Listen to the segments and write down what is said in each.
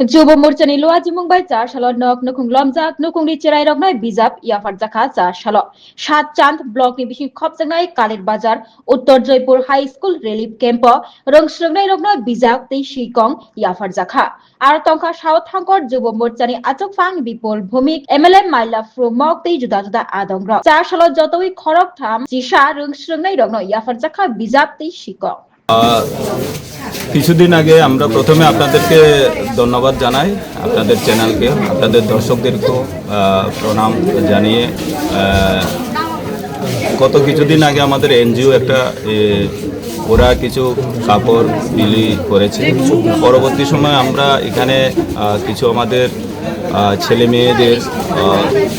যুব মোর্চা নিলোয়া জিমুংবাই চার সাল নক নকুং নখুং নকুং নখুংরি চেরাই রক রগনাই বিজাব ইয়াফার জাখা চার সাল সাত চাঁদ ব্লক নিবিশি খপজাংনাই কালের বাজার উত্তর Jaipur high school relief camp রং সুরগনাই রক রগনাই বিজাক তেই শিকং ইয়াফার জাখা আর তংখা সাউথ হাঙ্কর যুব মোর্চা নি আচক ফাং বিপুল ভূমিক এমএলএ মাইলা ফ্রুমক তেই জুদা জুদা আদং আদংর চার সাল যতই খরক থাম জিসা রক রগন ইয়াফার জাখা বিজাব তেই শিকং কিছুদিন আগে আমরা প্রথমে আপনাদেরকে ধন্যবাদ জানাই, আপনাদের চ্যানেলকে, আপনাদের দর্শকদেরকেও প্রণাম জানিয়ে গত কিছুদিন আগে আমাদের এনজিও একটা ওরা কিছু কাপড় বিলি করেছে। পরবর্তী সময় আমরা এখানে কিছু আমাদের ছেলে মেয়েদের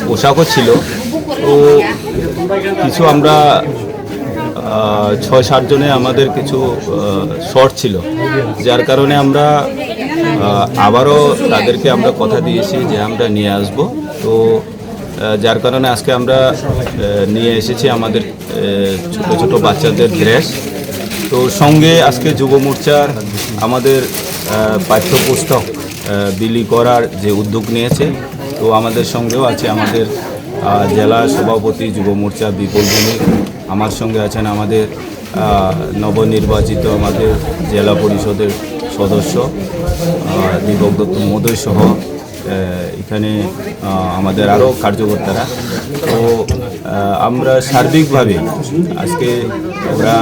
পোশাকও ছিল। তো কিছু আমরা ছয় সাতজনে আমাদের কিছু শর্ট ছিল। যার কারণে আমরা আবারও তাদেরকে আমরা কথা দিয়েছি যে আমরা নিয়ে আসব। তো যার কারণে আজকে আমরা নিয়ে এসেছি আমাদের ছোট ছোট বাচ্চাদের ড্রেস। তো সঙ্গে আজকে যুব মোর্চার আমাদের পাঠ্যপুস্তক বিলি করার যে উদ্যোগ নিয়েছে, তো আমাদের সঙ্গেও আছে আমাদের জেলা সভাপতি যুব মোর্চা বিপুল ভূমিক আমার সঙ্গে আছেন আমাদের নবনির্বাচিত আমাদের জেলা পরিষদের সদস্য দীপক দত্ত মহোদয় সহ এখানে আমাদের আরও কার্যকর্তারা। তো আমরা সার্বিকভাবে আজকে ওরা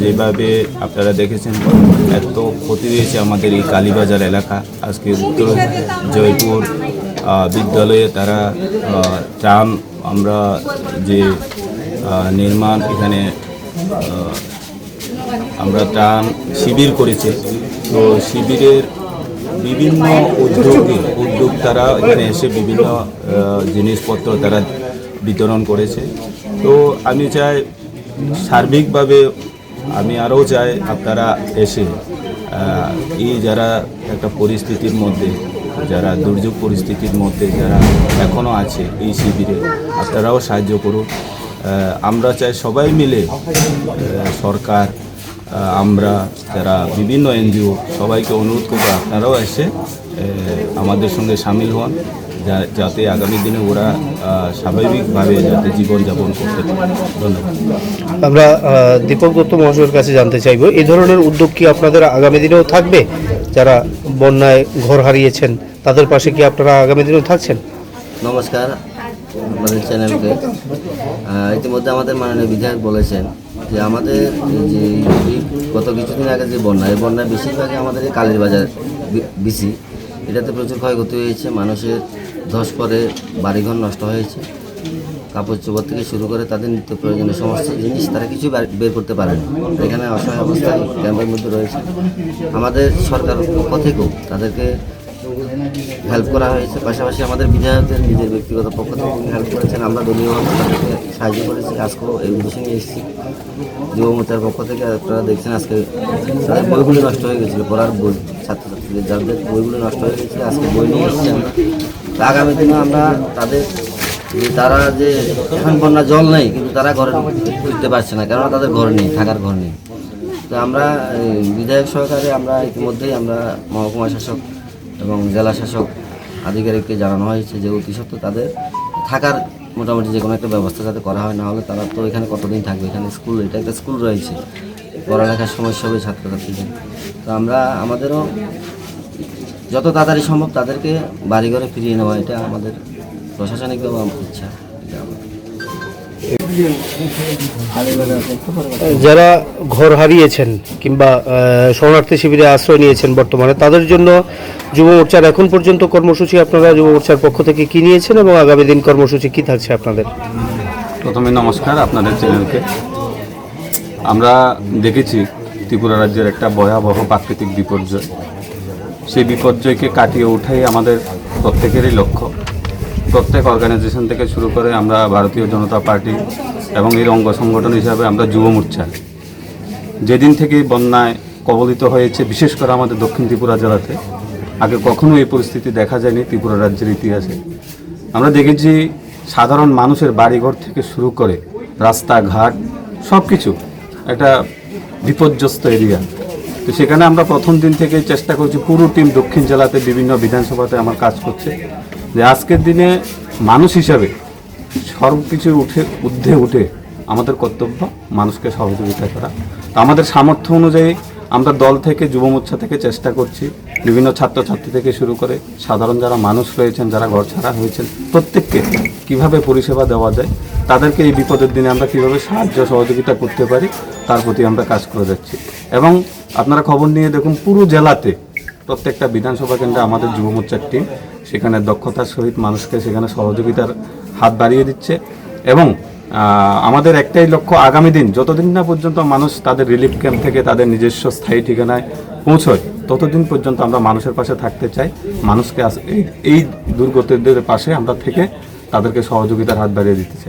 যেভাবে আপনারা দেখেছেন, এত ক্ষতি হয়েছে আমাদের এই কালীবাজার এলাকা। আজকে উত্তর জয়পুর বিদ্যালয়ে তারা ত্রাণ আমরা যে নির্মাণ এখানে আমরা ত্রাণ শিবির করেছি। তো শিবিরের বিভিন্ন উদ্যোগে, উদ্যোক্তারা এখানে এসে বিভিন্ন জিনিসপত্র তারা বিতরণ করেছে। তো আমি চাই সার্বিকভাবে আমি আরও চাই আপনারা এসে এই যারা একটা পরিস্থিতির মধ্যে, যারা দুর্যোগ পরিস্থিতির মধ্যে যারা এখনও আছে এই শিবিরে, আপনারাও সাহায্য করুন। আমরা চাই সবাই মিলে সরকার আমরা যারা বিভিন্ন এনজিও সবাইকে অনুরোধ করব আপনারাও এসে আমাদের সঙ্গে সামিল হন যা- যাতে আগামী দিনে ওরা স্বাভাবিকভাবে যাতে জীবনযাপন করতে পারে। ধন্যবাদ। আমরা দীপক দত্ত মহাশয়ের কাছে জানতে চাইব এই ধরনের উদ্যোগ কি আপনাদের আগামী দিনেও থাকবে? যারা বন্যায় ঘর হারিয়েছেন তাদের পাশে কি আপনারা আগামী দিনেও থাকছেন? নমস্কার আমাদের চ্যানেলকে ইতিমধ্যে আমাদের মাননীয় বিধায়ক বলেছেন যে আমাদের যে গত কিছুদিন আগে যে বন্যা, এই বন্যায় বেশিরভাগই আমাদের এই কালীর বাজার বিসি এটাতে প্রচুর ক্ষয়ক্ষতি হয়েছে, মানুষের ধস পরে বাড়িঘর নষ্ট হয়েছে, কাপড় চোপড় থেকে শুরু করে তাদের নিত্য প্রয়োজনীয় সমস্ত জিনিস তারা কিছু বের করতে পারেনি। এখানে অসহায় অবস্থায় ক্যাম্পের মধ্যে রয়েছে। আমাদের সরকার পক্ষ থেকেও তাদেরকে হেল্প করা হয়েছে। পাশাপাশি আমাদের বিধায়কদের নিজের ব্যক্তিগত পক্ষ থেকে হেল্প করেছেন। আমরা দলীয়ভাবে তাদেরকে সাহায্য করেছি। আজকেও এই উদ্দেশ্যে নিয়ে এসেছি। যুব মোর্চার পক্ষ থেকে আপনারা দেখছেন আজকে তাদের বইগুলি নষ্ট হয়ে গেছিল। পড়ার বই, ছাত্রছাত্রীদের যাদের বইগুলি নষ্ট হয়ে গেছিল, আজকে বই নিয়ে এসেছি আমরা। আগামী দিনে আমরা তাদের যে তারা যে এখন বন্যা জল নেই, কিন্তু তারা ঘরে ফিরতে পারছে না, কেননা তাদের ঘর নেই, থাকার ঘর নেই। তো আমরা বিধায়ক সহকারে আমরা ইতিমধ্যেই আমরা মহকুমা শাসক এবং জেলা শাসক আধিকারিককে জানানো হয়েছে যে অতি সত্ত্বর তাদের থাকার মোটামুটি যে কোনো একটা ব্যবস্থা যাতে করা হয় না হলে তারা তো এখানে কতদিন থাকবে? এখানে স্কুল, এটা একটা স্কুল রয়েছে। পড়ালেখার সমস্যা হবে ছাত্রছাত্রীদের। তো আমরা, আমাদেরও যত তাড়াতাড়ি সম্ভব তাদেরকে বাড়িঘরে ফিরিয়ে নেওয়া, এটা আমাদের প্রশাসনিকভাবে আমার ইচ্ছা। এটা যারা ঘর হারিয়েছেন কিংবা শরণার্থী শিবিরে আশ্রয় নিয়েছেন বর্তমানে, তাদের জন্য যুব মোর্চার এখন পর্যন্ত কর্মসূচি আপনারা যুব মোর্চার পক্ষ থেকে কি নিয়েছেন এবং আগামী দিন কর্মসূচি কি থাকছে আপনাদের? প্রথমে নমস্কার আপনাদের চ্যানেলকে। আমরা দেখেছি ত্রিপুরা রাজ্যের একটা ভয়াবহ প্রাকৃতিক বিপর্যয়। সেই বিপর্যয়কে কাটিয়ে ওঠাই আমাদের প্রত্যেকেরই লক্ষ্য। প্রত্যেক অর্গানাইজেশন থেকে শুরু করে আমরা ভারতীয় জনতা পার্টি এবং এর অঙ্গ সংগঠন হিসাবে আমরা যুব মোর্চা। যেদিন থেকে বন্যায় কবলিত হয়েছে, বিশেষ করে আমাদের দক্ষিণ ত্রিপুরা জেলাতে, আগে কখনো এই পরিস্থিতি দেখা যায়নি ত্রিপুরা রাজ্যের ইতিহাসে। আমরা দেখেছি সাধারণ মানুষের বাড়িঘর থেকে শুরু করে রাস্তাঘাট সব কিছু একটা বিপর্যস্ত এরিয়া তো সেখানে আমরা প্রথম দিন থেকে চেষ্টা করছি, পুরো টিম দক্ষিণ জেলাতে বিভিন্ন বিধানসভাতে আমার কাজ করছে। যে আজকের দিনে মানুষ হিসাবে সর্ব কিছু উঠে ঊর্ধ্বে উঠে আমাদের কর্তব্য, মানুষকে সহযোগিতা করা। তো আমাদের সামর্থ্য অনুযায়ী আমরা দল থেকে, যুব মোর্চা থেকে চেষ্টা করছি, বিভিন্ন ছাত্রছাত্রী থেকে শুরু করে সাধারণ যারা মানুষ রয়েছেন, যারা ঘর ছাড়া হয়েছেন, প্রত্যেককে কীভাবে পরিষেবা দেওয়া যায়, তাদেরকে এই বিপদের দিনে আমরা কীভাবে সাহায্য, সহযোগিতা করতে পারি, তার প্রতি আমরা কাজ করে যাচ্ছি। এবং আপনারা খবর নিয়ে দেখুন, পুরো জেলাতে প্রত্যেকটা বিধানসভা কেন্দ্রে আমাদের যুব মোর্চার টিম সেখানে দক্ষতার সহিত মানুষকে সেখানে সহযোগিতার হাত বাড়িয়ে দিচ্ছে এবং আমাদের একটাই লক্ষ্য আগামী দিন যতদিন না পর্যন্ত মানুষ তাদের রিলিফ ক্যাম্প থেকে তাদের নিজস্ব স্থায়ী ঠিকানায় পৌঁছয়, ততদিন পর্যন্ত আমরা মানুষের পাশে থাকতে চাই, মানুষকে এই দুর্গতদের পাশে আমরা থেকে তাদেরকে সহযোগিতার হাত বাড়িয়ে দিতে চাই।